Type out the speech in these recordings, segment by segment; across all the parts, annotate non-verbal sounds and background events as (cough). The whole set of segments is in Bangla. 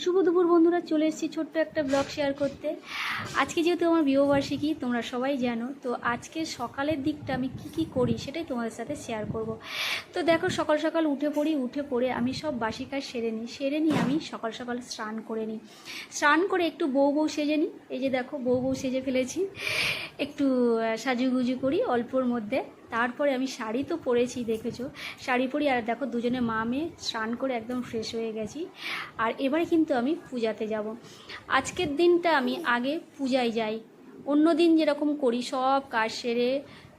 শুভ দুপুর বন্ধুরা, চলে এসেছি ছোট্ট একটা ব্লগ শেয়ার করতে। আজকে যেহেতু আমার বিবাহবার্ষিকী তোমরা সবাই জানো, তো আজকে সকালের দিকটা আমি কি কি করি সেটাই তোমাদের সাথে শেয়ার করব। তো দেখো, সকাল সকাল উঠে পড়ি, উঠে পড়ে আমি সব বাসি কাজ সেরে নিই। সেরে নিই আমি সকাল সকাল স্নান করে নিই। স্নান করে একটু বউ বউ সেজে নিই। এই যে দেখো, বউ বউ সেজে ফেলেছি। একটু সাজুগুজু করি অল্পর মধ্যে। তারপরে আমি শাড়ি তো পরেছি, দেখেছ? শাড়ি পরি আর দেখো দুজনে মা মেয়ে স্নান করে একদম ফ্রেশ হয়ে গেছি। আর এবারে কিন্তু আমি পূজাতে যাব। আজকের দিনটা আমি আগে পূজায় যাই। অন্য দিন যেরকম করি, সব কাজ সেরে,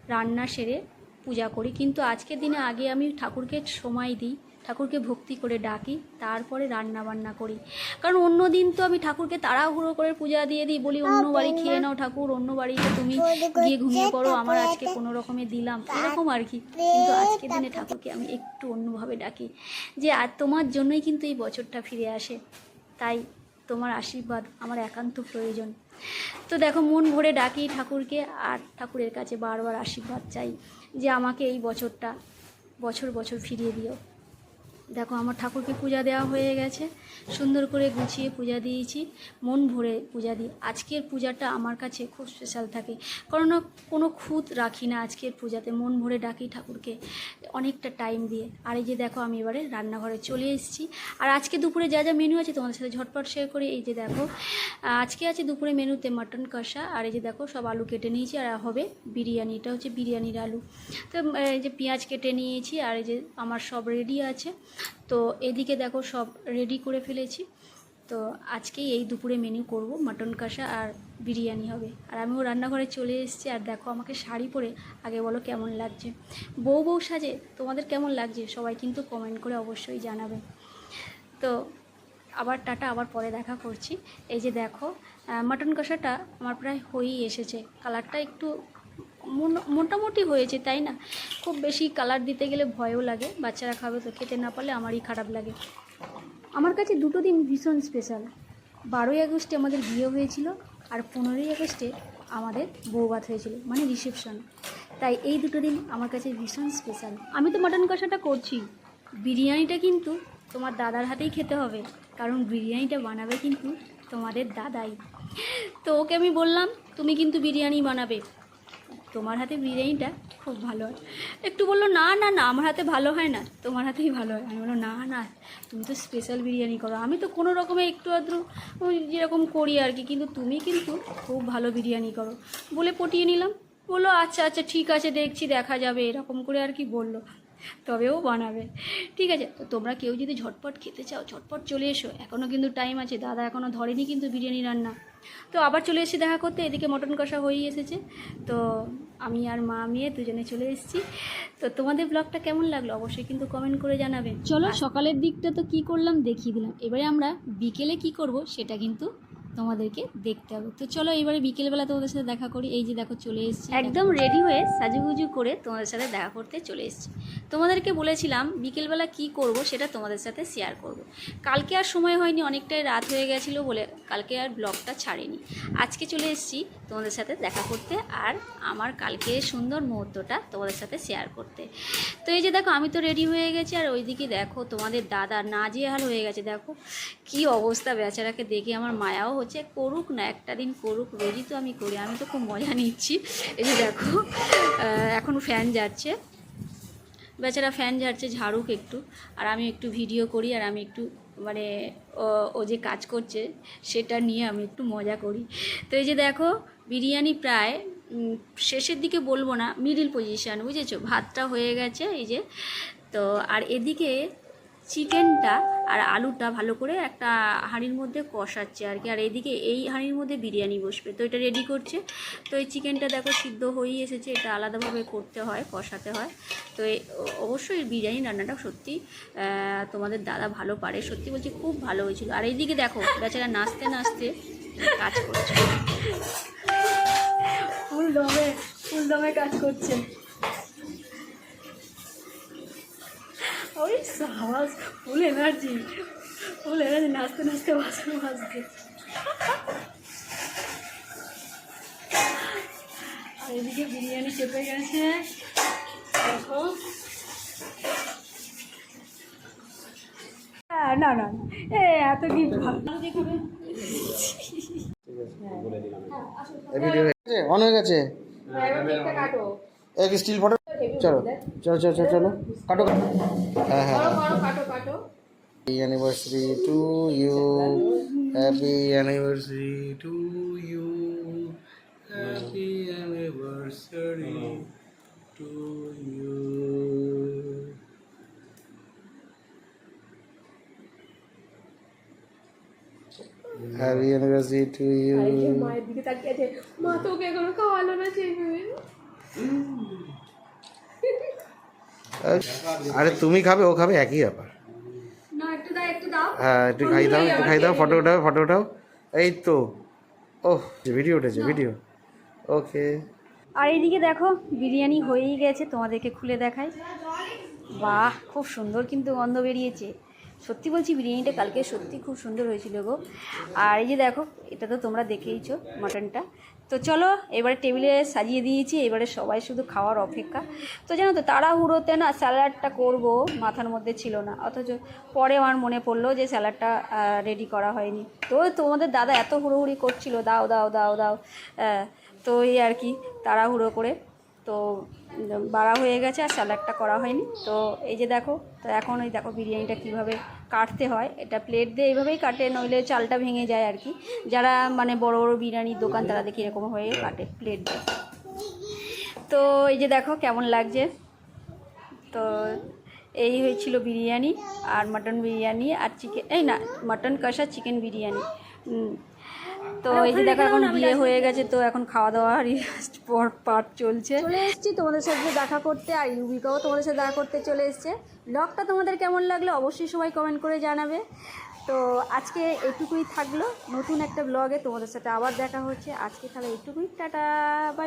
রান্না সেরে পূজা করি। কিন্তু আজকের দিনে আগে আমি ঠাকুরকে সময় দিই। ঠাকুরকে ভক্তি করে ডাকি তারপরে রান্না বান্না করি। কারণ অন্য দিন তো আমি ঠাকুরকে তাড়াহুড়ো করে পূজা দিয়ে দিই বলি অন্য বাড়ি খেয়ে নাও ঠাকুর অন্য বাড়িতে তুমি গিয়ে ঘুমিয়ে পড়ো আমার আজকে কোনো রকমে দিলাম। এরকম আর কি। কিন্তু আজকের দিনে ঠাকুরকে আমি একটু অন্যভাবে ডাকি যে আর তোমার জন্যই কিন্তু এই বছরটা ফিরে আসে। তাই তোমার আশীর্বাদ আমার একান্ত প্রয়োজন। তো দেখো মন ভরে ডাকি ঠাকুরকে আর ঠাকুরের কাছে বারবার আশীর্বাদ চাই যে আমাকে এই বছরটা বছর বছর ফিরিয়ে দিও। দেখো, আমার ঠাকুরকে পূজা দেওয়া হয়ে গেছে। সুন্দর করে গুছিয়ে পূজা দিয়েছি। মন ভরে পূজা দিই। আজকের পূজাটা আমার কাছে খুব স্পেশাল থাকে। কারণ কোনো খুঁত রাখি না আজকের পূজাতে। মন ভরে ডাকি ঠাকুরকে অনেকটা টাইম দিয়ে। আর এই যে দেখো, আমি এবারে রান্নাঘরে চলে এসেছি। আর আজকে দুপুরে যা যা মেনু আছে তোমাদের সাথে ঝটপট শেয়ার করে। এই যে দেখো, আজকে আছে দুপুরে মেনুতে মাটন কষা। আর এই যে দেখো, সব আলু কেটে নিয়েছি। আর হবে বিরিয়ানি। এটা হচ্ছে বিরিয়ানির আলু। তো, এই যে পেঁয়াজ কেটে নিয়েছি। আর এই যে আমার সব রেডি আছে। তো এদিকে দেখো সব রেডি করে ফেলেছি। তো আজকেই এই দুপুরে মেনু করব মাটন কষা আর বিরিয়ানি হবে। আর আমিও রান্নাঘরে চলে এসেছি আর দেখো আমাকে শাড়ি পরে আগে বলো কেমন লাগছে। বউ বউ সাজে, তোমাদের কেমন লাগছে? সবাই কিন্তু কমেন্ট করে অবশ্যই জানাবে। তো আবার টাটা, আবার পরে দেখা করছি। এই যে দেখো মাটন কষাটা আমার প্রায় হয়েই এসেছে। কালারটা একটু মোটামুটি হয়েছে, তাই না? খুব বেশি কালার দিতে গেলে ভয়ও লাগে, বাচ্চারা খাবে তো, খেতে না পারলে আমারই খারাপ লাগে। আমার কাছে দুটো দিন ভীষণ স্পেশাল বারোই আগস্টে আমাদের বিয়ে হয়েছিল আর পনেরোই আগস্টে আমাদের বৌভাত হয়েছিল মানে রিসেপশন তাই এই দুটো দিন আমার কাছে ভীষণ স্পেশাল আমি তো মাটন কষাটা করছি। বিরিয়ানিটা কিন্তু তোমার দাদার হাতেই খেতে হবে, কারণ বিরিয়ানিটা বানাবে কিন্তু তোমাদের দাদাই। তো ওকে আমি বললাম, তুমি কিন্তু বিরিয়ানি বানাবে। তোমার হাতে বিরিয়ানিটা খুব ভালো হয়। একটু বলল, না না না, আমার হাতে ভালো হয় না, তোমার হাতেই ভালো হয়। আমি বলল না না, তুমি তো স্পেশাল বিরিয়ানি করো। আমি তো কোনো রকমে একটু আধটু যেরকম করি আর কি, কিন্তু তুমি কিন্তু খুব ভালো বিরিয়ানি করো। বলে পটিয়ে নিলাম। বলল আচ্ছা আচ্ছা ঠিক আছে, দেখছি, দেখা যাবে। এরকম করে আর কি বলল। তবেও বানাবে। ঠিক আছে তো তোমরা কেউ যদি ঝটপট খেতে চাও ঝটপট চলে এসো। এখনও কিন্তু টাইম আছে দাদা এখনও ধরেনি কিন্তু বিরিয়ানি রান্না। তো আবার চলে এসেছি দেখা করতে এদিকে মটন কষা হয়েই এসেছে। তো আমি আর মা মেয়ে দুজনে চলে এসেছি। তো তোমাদের ব্লগটা কেমন লাগল অবশ্যই কিন্তু কমেন্ট করে জানাবে। চলো সকালের দিকটা তো কি করলাম দেখিয়ে দিলাম। এবারে আমরা বিকেলে কি করব সেটা কিন্তু তোমাদেরকে দেখতে হবে। তো চলো এবারে বিকেলবেলা তোমাদের সাথে দেখা করি। এই যে দেখো চলে এসেছি। একদম রেডি হয়ে সাজুগুজু করে তোমাদের সাথে দেখা করতে চলে এসেছি। তোমাদেরকে বলেছিলাম বিকেলবেলা কি করব সেটা তোমাদের সাথে শেয়ার করব। কালকে আর সময় হয়নি, অনেকটাই রাত হয়ে গেছিল বলে কালকে আর ব্লগটা ছাড়িনি। আজকে চলে এসেছি তোমাদের সাথে দেখা করতে আর আমার কালকে সুন্দর মুহূর্তটা তোমাদের সাথে শেয়ার করতে। তো এই যে দেখো, আমি তো রেডি হয়ে গেছি আর ওইদিকে দেখো তোমাদের দাদা নাজেহাল হয়ে গেছে। দেখো কি অবস্থা বেচারাকে দেখে আমার মায়াও হচ্ছে করুক না, একটা দিন করুক, রোজই তো আমি করি, আমি তো খুব মজা নিচ্ছি। এই যে দেখো এখন ফ্যান যাচ্ছে। বেচারা ফ্যান ঝাড়ছে ঝাড়ুক একটু। আর আমি একটু ভিডিও করি, আর আমি একটু মানে ও- ও যে কাজ করছে, সেটা নিয়ে আমি একটু মজা করি। তো এই যে দেখো, বিরিয়ানি প্রায় শেষের দিকে বলব না মিডিল পজিশান বুঝেছ? ভাতটা হয়ে গেছে, এই যে। তো, আর এদিকে চিকেনটা আর আলুটা ভালো করে একটা হাঁড়ির মধ্যে কষাচ্ছে আর কি। আর এদিকে এই হাঁড়ির মধ্যে বিরিয়ানি বসবে। তো এটা রেডি করছে। তো এই চিকেনটা দেখো সিদ্ধ হয়েই এসেছে। এটা আলাদাভাবে করতে হয়, কষাতে হয়। তো অবশ্যই বিরিয়ানি রান্নাটা সত্যি তোমাদের দাদা ভালো পারে। সত্যি বলছি খুব ভালো হয়েছিল। আর এইদিকে দেখো, বেচারা নাচতে নাচতে কাজ করছে। ফুল দমে ফুল দমে কাজ করছে। সাবাস ফুল এনার্জি ফুল এনার্জি নাচতে নাচতে বাসন মাজছে আর এদিকে বিরিয়ানি চেপে গেছে। দেখো। না না না। এ এত হয়ে অন হয়ে গেছে। এক স্টিল ফটো চলো চলো চলো চলো চলো। কাটো কাটো। হ্যাঁ হ্যাঁ। Happy anniversary to you happy anniversary to you happy anniversary to you happy anniversary to you মায়ের দিকে তাকিয়ে আছে। মা তোকে এখনও খাওয়ালো না সেইভাবে আরে তুমি খাবে ও খাবে একই ব্যাপার। হ্যাঁ একটু খাই দাও একটু খাই দাও ফটো উঠাও ফটো উঠাও। এই তো। ওহ ভিডিও উঠেছে ভিডিও ওকে। আর এইদিকে দেখো বিরিয়ানি হয়েই গেছে তোমাদেরকে খুলে দেখাই। বাহ খুব সুন্দর কিন্তু গন্ধ বেরিয়েছে। সত্যি বলছি বিরিয়ানিটা কালকে সত্যি খুব সুন্দর হয়েছিল গো। আর এই যে দেখো এটা তো তোমরা দেখেইছো মাটনটা। তো চলো, এবারে টেবিলে সাজিয়ে দিয়েছি, এবারে সবাই শুধু খাওয়ার অপেক্ষা। তো জানো তো, তাড়াহুড়োতে না স্যালাডটা করব, মাথার মধ্যে ছিল না। অথচ পরে আমার মনে পড়ল যে স্যালাডটা রেডি করা হয়নি। তো তোমাদের দাদা এত হুড়োহুড়ি করছিল, দাও দাও দাও দাও তো এই আর কি, তাড়াহুড়ো করে। তো বাড়া হয়ে গেছে আর স্যালাডটা করা হয়নি। তো এই যে দেখো, তো এখন ওই দেখো বিরিয়ানিটা কীভাবে কাটতে হয়। এটা প্লেট দিয়ে এইভাবেই কাটে, নইলে চালটা ভেঙে যায় আর কি। যারা মানে বড় বড় বিরিয়ানির দোকান, তারা দেখি এরকম হয়ে কাটে প্লেট দিয়ে। তো এই যে দেখো কেমন লাগছে। তো এই হয়েছিল বিরিয়ানি আর মাটন বিরিয়ানি আর চিকেন এই না মাটন কষা চিকেন বিরিয়ানি। তো এই যে দেখো এখন বিয়ে হয়ে গেছে তো এখন খাওয়া দাওয়ার (laughs) পর পার্ট চলছে। চলে এসেছি তোমাদের সাথে দেখা করতে আর ইউবিকাও তোমাদের সাথে দেখা করতে চলে এসছে। ব্লগটা তোমাদের কেমন লাগল অবশ্যই সবাই কমেন্ট করে জানাবে। তো আজকে এটুকুই থাকল। নতুন একটা ব্লগে তোমাদের সাথে আবার দেখা হচ্ছে। আজকে তাহলে এটুকুই টাটা বাই